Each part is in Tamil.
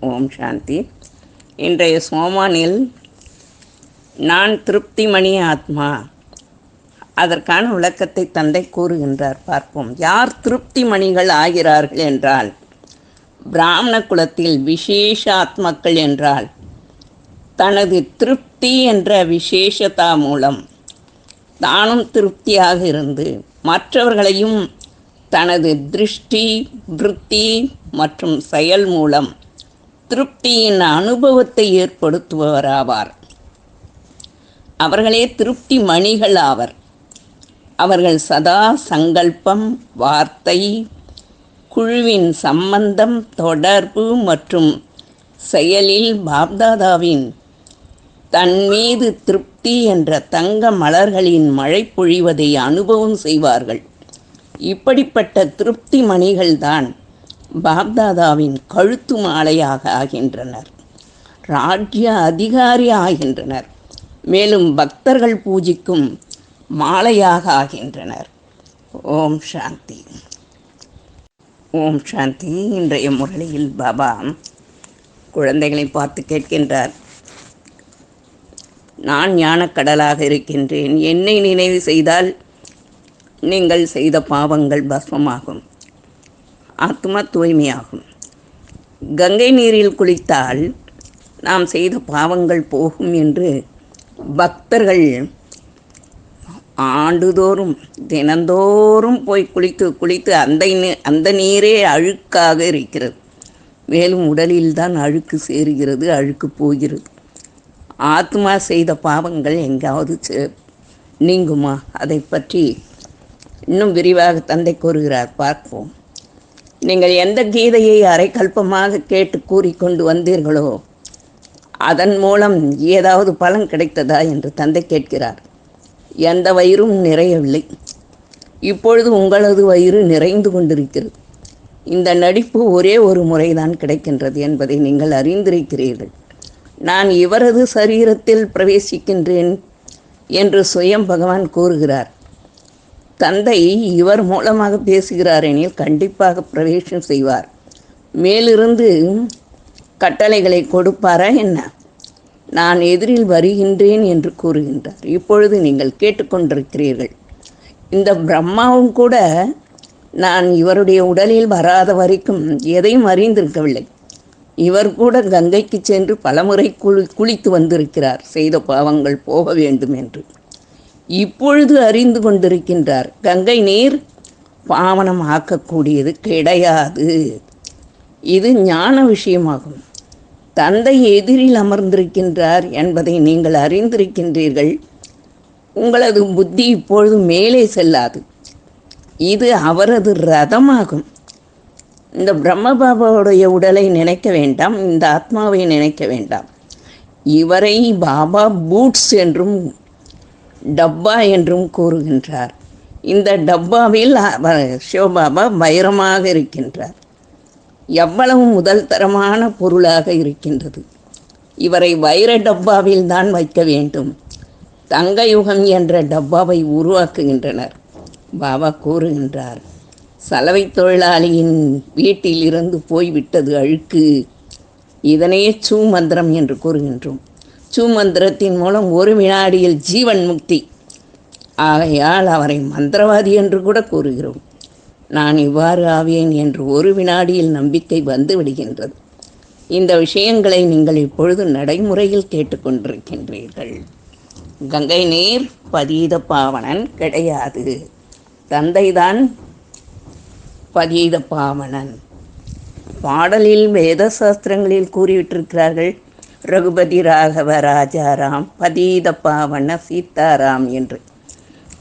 ஓம் சாந்தி. இன்றைய சோமானில் நான் திருப்திமணி ஆத்மா. அதற்கான விளக்கத்தை தந்தை கூறுகின்றார். பார்ப்போம். யார் திருப்திமணிகள் ஆகிறார்கள் என்றால் பிராமண குலத்தில் விசேஷ ஆத்மாக்கள் என்றால் தனது திருப்தி என்ற விசேஷதா மூலம் தானும் திருப்தியாக இருந்து மற்றவர்களையும் தனது திருஷ்டி விருத்தி மற்றும் செயல் மூலம் திருப்தியின் அனுபவத்தை ஏற்படுத்துபவராவார். அவர்களே திருப்தி மணிகள் ஆவர். அவர்கள் சதா சங்கல்பம் வார்த்தை குழுவின் சம்பந்தம் தொடர்பு மற்றும் செயலில் பாப்தாதாவின் தன் மீது திருப்தி என்ற தங்க மலர்களின் மழை பொழிவதை அனுபவம் செய்வார்கள். இப்படிப்பட்ட திருப்தி மணிகள்தான் பாப்தாதாவின் கழுத்து மாலையாக ஆகின்றனர். ராஜ்ய அதிகாரி ஆகின்றனர். மேலும் பக்தர்கள் பூஜிக்கும் மாலையாக ஆகின்றனர். ஓம் சாந்தி. ஓம் சாந்தி. இன்றைய முரளியில் பாபா குழந்தைகளை பார்த்து கேட்கின்றார். நான் ஞானக்கடலாக இருக்கின்றேன். என்னை நினைவு செய்தால் நீங்கள் செய்த பாவங்கள் பஸ்மமாகும். ஆத்மா தூய்மையாகும். கங்கை நீரில் குளித்தால் நாம் செய்த பாவங்கள் போகும் என்று பக்தர்கள் ஆண்டுதோறும் தினந்தோறும் போய் குளித்து குளித்து அந்த நீ- அந்த நீரே அழுக்காக இருக்கிறது. மேலும் உடலில் தான் அழுக்கு சேருகிறது அழுக்கு போகிறது. ஆத்மா செய்த பாவங்கள் எங்காவது நீங்குமா? அதை பற்றி இன்னும் விரிவாக தந்தை கூறுகிறார். பார்ப்போம். நீங்கள் எந்த கீதையை அரைக்கல்பமாக கேட்டு கூறிக்கொண்டு வந்தீர்களோ அதன் மூலம் ஏதாவது பலன் கிடைத்ததா என்று தந்தை கேட்கிறார். எந்த வயிறும் நிறையவில்லை. இப்பொழுது உங்களது வயிறு நிறைந்து கொண்டிருக்கிறது. இந்த நடிப்பு ஒரே ஒரு முறைதான் கிடைக்கின்றது என்பதை நீங்கள் அறிந்திருக்கிறீர்கள். நான் இவரது சரீரத்தில் பிரவேசிக்கின்றேன் என்று சுயம் பகவான் கூறுகிறார். தந்தை இவர் மூலமாக பேசுகிறார் எனில் கண்டிப்பாக பிரவேசம் செய்வார். மேலிருந்து கட்டளைகளை கொடுப்பாரா என்ன? நான் எதிரில் வருகின்றேன் என்று கூறுகின்றார். இப்பொழுது நீங்கள் கேட்டுக்கொண்டிருக்கிறீர்கள். இந்த பிரம்மாவும் கூட நான் இவருடைய உடலில் வராத வரைக்கும் எதையும் அறிந்திருக்கவில்லை. இவர் கூட கங்கைக்கு சென்று பலமுறை குளி குளித்து வந்திருக்கிறார். செய்த பாவங்கள் போக வேண்டும் என்று. இப்பொழுது அறிந்து கொண்டிருக்கின்றார் கங்கை நீர் பாவனம் ஆக்கக்கூடியது கிடையாது. இது ஞான விஷயமாகும். தந்தை எதிரில் அமர்ந்திருக்கின்றார் என்பதை நீங்கள் அறிந்திருக்கின்றீர்கள். உங்களது புத்தி இப்பொழுது மேலே செல்லாது. இது அவரது ரதமாகும். இந்த பிரம்மபாபாவுடைய உடலை நினைக்க வேண்டாம் இந்த ஆத்மாவை நினைக்க வேண்டாம். இவரை பாபா பூட்ஸ் என்றும் டப்பா என்றும் கூறுகின்றார். இந்த டப்பாவில் சிவபாபா வைரமாக இருக்கின்றார். எவ்வளவு முதல் தரமான பொருளாக இருக்கின்றது. இவரை வைர டப்பாவில் தான் வைக்க வேண்டும். தங்க யுகம் என்ற டப்பாவை உருவாக்குகின்றனர். பாபா கூறுகின்றார் சலவை தொழிலாளியின் வீட்டில் இருந்து போய்விட்டது அழுக்கு. இதனையே சூ மந்திரம் என்று கூறுகின்றோம். சூ மந்திரத்தின் மூலம் ஒரு வினாடியில் ஜீவன் முக்தி. ஆகையால் அவரை மந்திரவாதி என்று கூட கூறுகிறோம். நான் இவ்வாறு ஆவேன் என்று ஒரு வினாடியில் நம்பிக்கை வந்து விடுகின்றது. இந்த விஷயங்களை நீங்கள் இப்பொழுது நடைமுறையில் கேட்டுக்கொண்டிருக்கின்றீர்கள். கங்கை நீர் பதீத பாவனன் கிடையாது. தந்தைதான் பதீத பாவனன் பாடலில் வேத சாஸ்திரங்களில் கூறிவிட்டிருக்கிறார்கள் ரகுபதி ராகவ ராஜாராம் பதீத பாவன சீதாராம் என்று.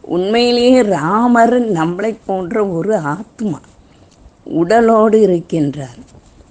உண்மையிலேயே ராமர் நம்மளை போன்ற ஒரு ஆத்மா உடலோடு இருக்கின்றார்.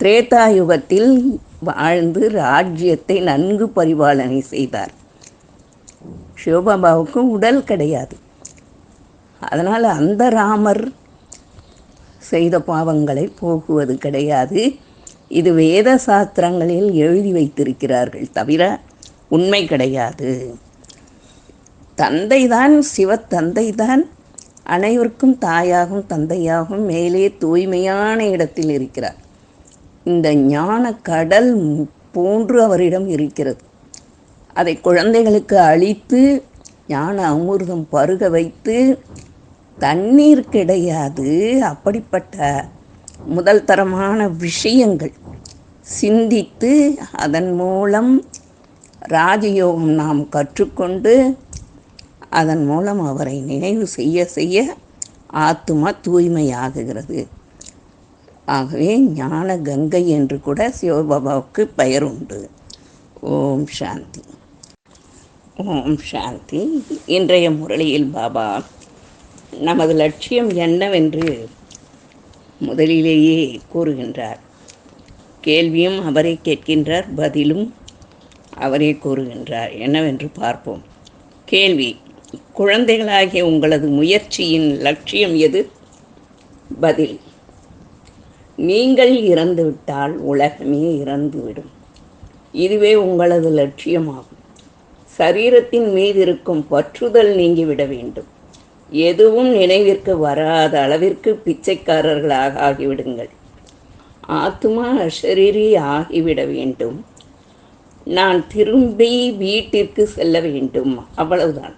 திரேதா யுகத்தில் வாழ்ந்து ராஜ்யத்தை நன்கு பரிபாலனை செய்தார். சிவபாபாவுக்கும் உடல் கிடையாது. அதனால் அந்த ராமர் செய்த பாவங்களை போக்குவது கிடையாது. இது வேத சாஸ்திரங்களில் எழுதி வைத்திருக்கிறார்கள் தவிர உண்மை கிடையாது. தந்தைதான் சிவத்தந்தைதான் அனைவருக்கும் தாயாகவும் தந்தையாகவும் மேலே தூய்மையான இடத்தில் இருக்கிறார். இந்த ஞான கடல் போன்று அவரிடம் இருக்கிறது. அதை குழந்தைகளுக்கு அளித்து ஞான அமிர்தம் பருக வைத்து தண்ணீர் கிடையாது. அப்படிப்பட்ட முதல் தரமான விஷயங்கள். சிந்தித்து அதன் மூலம் ராஜயோகம் நாம் கற்றுக்கொண்டு அதன் மூலம் அவரை நினைவு செய்ய செய்ய ஆத்துமா தூய்மையாகுகிறது. ஆகவே ஞான கங்கை என்று கூட சிவபாபாவுக்கு பெயர் உண்டு. ஓம் சாந்தி. ஓம் சாந்தி. இன்றைய முரளியில் பாபா நமது லட்சியம் என்னவென்று முதலிலேயே கூறுகின்றார். கேள்வியும் அவரே கேட்கின்றார் பதிலும் அவரே கூறுகின்றார். என்னவென்று பார்ப்போம். கேள்வி குழந்தைகளாகிய உங்களது முயற்சியின் லட்சியம் எது? பதில் நீங்கள் இறந்துவிட்டால் உலகமே இறந்துவிடும். இதுவே உங்களது லட்சியமாகும். சரீரத்தின் மீது இருக்கும் பற்றுதல் நீங்கிவிட வேண்டும். எதுவும் நினைவிற்கு வராத அளவிற்கு பிச்சைக்காரர்களாக ஆகிவிடுங்கள். ஆத்மா அஷரீரி ஆகிவிட வேண்டும். நான் திரும்பி வீட்டிற்கு செல்ல வேண்டும். அவ்வளவுதான்.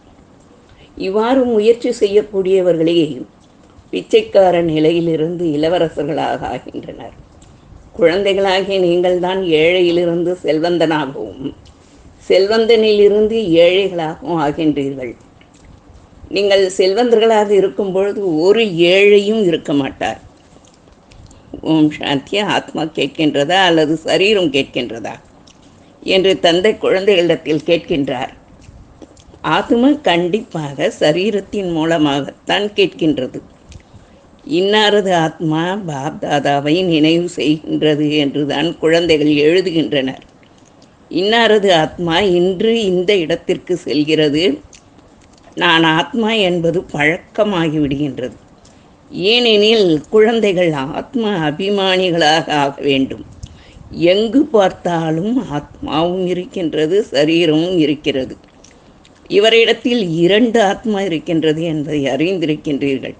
இவ்வாறு முயற்சி செய்யக்கூடியவர்களே பிச்சைக்கார நிலையிலிருந்து இளவரசர்களாக ஆகின்றனர். குழந்தைகளாகிய நீங்கள்தான் ஏழையிலிருந்து செல்வந்தனாகவும் செல்வந்தனிலிருந்து ஏழைகளாகவும் ஆகின்றீர்கள். நீங்கள் செல்வந்தர்களாக இருக்கும் பொழுது ஒரு ஏழையும் இருக்க மாட்டார். ஓம் சாந்தி ஆத்மா கேட்கின்றதா அல்லது சரீரம் கேட்கின்றதா? என்று தந்தை குழந்தைகளிடத்தில் கேட்கின்றார். ஆத்மா கண்டிப்பாக சரீரத்தின் மூலமாகத்தான் கேட்கின்றது. இன்னாரது ஆத்மா பாப்தாதாவை நினைவு செய்கின்றது என்றுதான் குழந்தைகள் எழுதுகின்றனர். இன்னாரது ஆத்மா இன்று இந்த இடத்திற்கு செல்கிறது நான் ஆத்மா என்பது பழக்கமாகி விடுகின்றது ஏனெனில் குழந்தைகள் ஆத்மா அபிமானிகளாக ஆக வேண்டும். எங்கு பார்த்தாலும் ஆத்மாவும் இருக்கின்றது சரீரமும் இருக்கிறது. இவரிடத்தில் இரண்டு ஆத்மா இருக்கின்றது என்பதை அறிந்திருக்கின்றீர்கள்.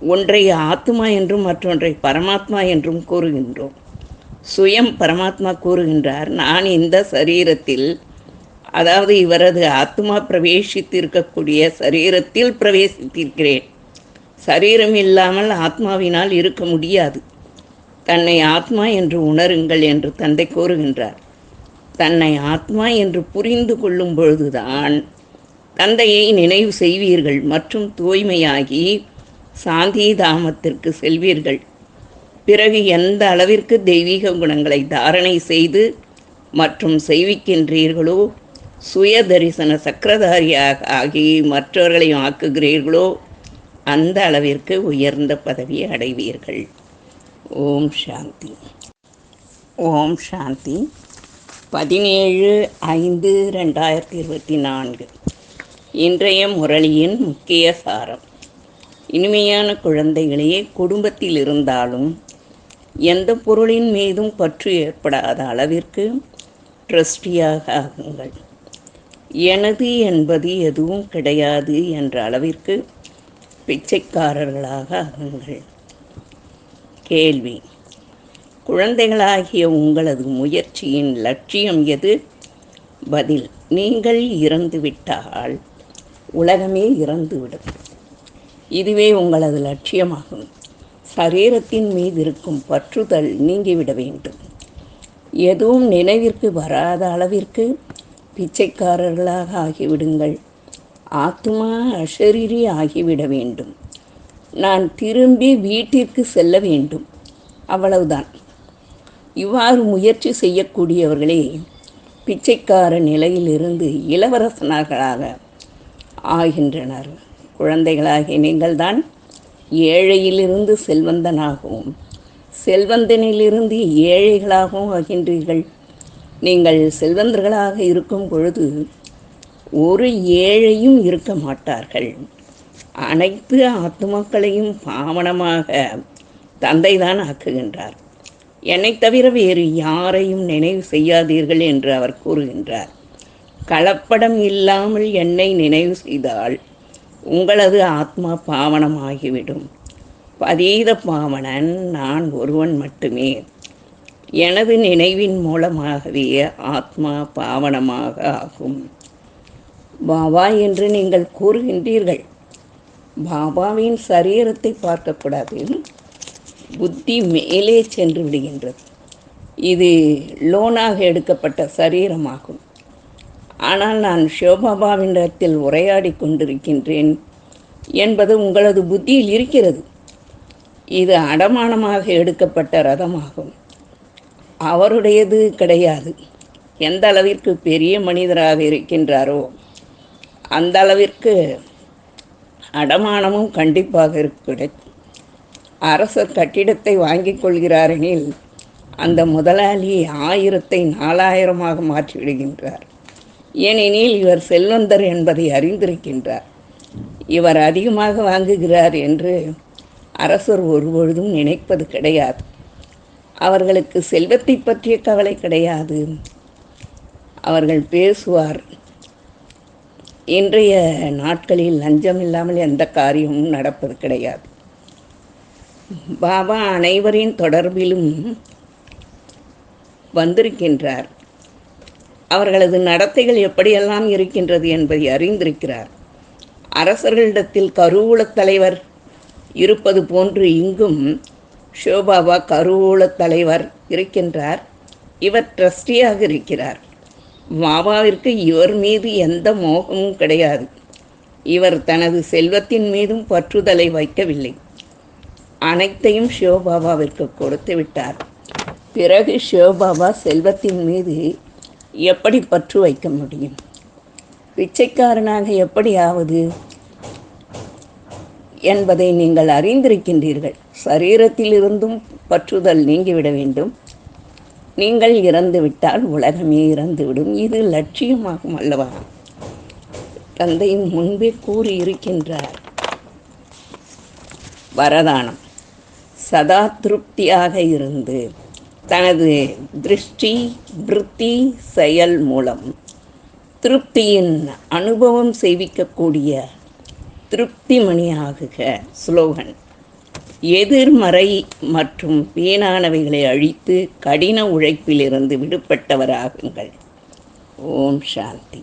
ஒன்றை ஆத்மா என்றும் மற்றொன்றை பரமாத்மா என்றும் கூறுகின்றோம். சுயம் பரமாத்மா கூறுகின்றார் நான் இந்த சரீரத்தில் அதாவது இவரது ஆத்மா பிரவேசித்திருக்கக்கூடிய சரீரத்தில் பிரவேசித்திருக்கிறேன். சரீரம் இல்லாமல் ஆத்மாவினால் இருக்க முடியாது. தன்னை ஆத்மா என்று உணருங்கள் என்று தந்தை கூறுகின்றார். தன்னை ஆத்மா என்று புரிந்து கொள்ளும் பொழுதுதான் தந்தையை நினைவு செய்வீர்கள் மற்றும் தூய்மையாகி சாந்தி தாமத்திற்கு செல்வீர்கள். பிறகு எந்த அளவிற்கு தெய்வீக குணங்களை தாரணை செய்து மற்றும் செய்விக்கின்றீர்களோ சுய தரிசன சக்கரதாரியாக ஆகி மற்றவர்களையும் ஆக்குகிறீர்களோ அந்த அளவிற்கு உயர்ந்த பதவியை அடைவீர்கள். ஓம் சாந்தி. ஓம் சாந்தி. பதினேழு ஐந்து ரெண்டாயிரத்தி இருபத்தி நான்கு. இன்றைய முரளியின் முக்கிய சாரம். இனிமையான குழந்தைகளே குடும்பத்தில் இருந்தாலும் எந்த பொருளின் மீதும் பற்று ஏற்படாத அளவிற்கு ட்ரஸ்டியாக ஆகுங்கள். எனது என்பது எதுவும் கிடையாது என்ற அளவிற்கு பிச்சைக்காரர்களாக ஆகுங்கள் கேள்வி. குழந்தைகளாகிய உங்களது முயற்சியின் லட்சியம் எது? பதில். நீங்கள் இறந்துவிட்டால் உலகமே இறந்துவிடும் இதுவே உங்களது லட்சியமாகும். சரீரத்தின் மீது இருக்கும் பற்றுதல் நீங்கிவிட வேண்டும். எதுவும் நினைவிற்கு வராத அளவிற்கு பிச்சைக்காரர்களாக ஆகிவிடுங்கள். ஆத்மா அஷரீரி ஆகிவிட வேண்டும். நான் திரும்பி வீட்டிற்கு செல்ல வேண்டும். அவ்வளவுதான். இவ்வாறு முயற்சி செய்யக்கூடியவர்களே பிச்சைக்கார நிலையிலிருந்து இளவரசனர்களாக ஆகின்றனர். குழந்தைகளாகிய நீங்கள்தான் ஏழையிலிருந்து செல்வந்தனாகவும் செல்வந்தனிலிருந்து ஏழைகளாகவும் ஆகின்றீர்கள். நீங்கள் செல்வந்தர்களாக இருக்கும் பொழுது ஒரு ஏழையும் இருக்க மாட்டார்கள். அனைத்து ஆத்மாக்களையும் பாவனமாக தந்தைதான் ஆக்குகின்றார். என்னை தவிர வேறு யாரையும் நினைவு செய்யாதீர்கள் என்று அவர் கூறுகின்றார். கலப்படம் இல்லாமல் என்னை நினைவு செய்தால் உங்களது ஆத்மா பாவனமாகிவிடும். பதீத பாவனன் நான் ஒருவன் மட்டுமே. எனது நினைவின் மூலமாகவே ஆத்மா பாவனமாக ஆகும். பாபா என்று நீங்கள் கூறுகின்றீர்கள். பாபாவின் சரீரத்தை பார்க்கக்கூடாது. புத்தி மேலே சென்று விடுகின்றது. இது லோனாக எடுக்கப்பட்ட சரீரமாகும். ஆனால் நான் சிவபாபாவினிடத்தில் உரையாடி கொண்டிருக்கின்றேன் என்பது உங்களது புத்தியில் இருக்கிறது. இது அடமானமாக எடுக்கப்பட்ட ரதமாகும். அவருடையது கிடையாது. எந்த அளவிற்கு பெரிய மனிதராக இருக்கின்றாரோ அந்த அளவிற்கு அடமானமும் கண்டிப்பாக கிடைக்கும் அரசர் கட்டிடத்தை வாங்கிக் கொள்கிறாரெனில் அந்த முதலாளி ஆயிரத்தை நாலாயிரமாக மாற்றிவிடுகின்றார் ஏனெனில் இவர் செல்வந்தர் என்பதை அறிந்திருக்கின்றார். இவர் அதிகமாக வாங்குகிறார் என்று அரசர் ஒருபொழுதும் நினைப்பது கிடையாது. அவர்களுக்கு செல்வத்தை பற்றிய கவலை கிடையாது. அவர்கள் பேசுவார். இன்றைய நாட்களில் லஞ்சம் இல்லாமல் எந்த காரியமும் நடப்பது கிடையாது. பாபா அனைவரின் தொடர்பிலும் வந்திருக்கின்றார். அவர்களது நடத்தைகள் எப்படியெல்லாம் இருக்கின்றது என்பதை அறிந்திருக்கிறார். அரசர்களிடத்தில் கருவூலத் தலைவர் இருப்பது போன்று இங்கும் ஷோபாபா கருவூல தலைவர் இருக்கின்றார். இவர் ட்ரஸ்டியாக இருக்கிறார். பாபாவிற்கு இவர் மீது எந்த மோகமும் கிடையாது. இவர் தனது செல்வத்தின் மீதும் பற்றுதலை வைக்கவில்லை. அனைத்தையும் சிவபாபாவிற்கு கொடுத்து விட்டார். பிறகு சிவபாபா செல்வத்தின் மீது எப்படி பற்று வைக்க முடியும்? பிச்சைக்காரனாக எப்படியாவது என்பதை நீங்கள் அறிந்திருக்கின்றீர்கள். சரீரத்திலிருந்தும் பற்றுதல் நீங்கிவிட வேண்டும். நீங்கள் இறந்துவிட்டால் உலகமே இறந்துவிடும். இது லட்சியமாகும் அல்லவா? தந்தையும் முன்பே கூறியிருக்கின்றார். வரதானம். சதா திருப்தியாக இருந்து தனது திருஷ்டி விருத்தி செயல் மூலம் திருப்தியின் அனுபவம் செய்விக்கக்கூடிய திருப்திமணியாகுக. ஸ்லோகன். எதிர்மறை மற்றும் வீணானவைகளை அழித்து கடின உழைப்பிலிருந்து விடுபட்டவராகுங்கள். ஓம் சாந்தி.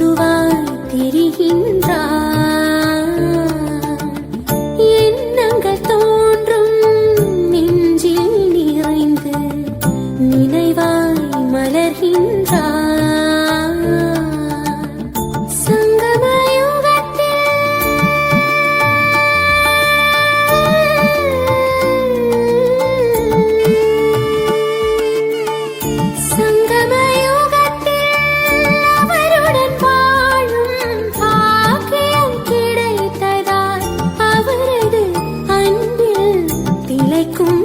இந்துவாய் தெரிகின்றார் அழைக்கும்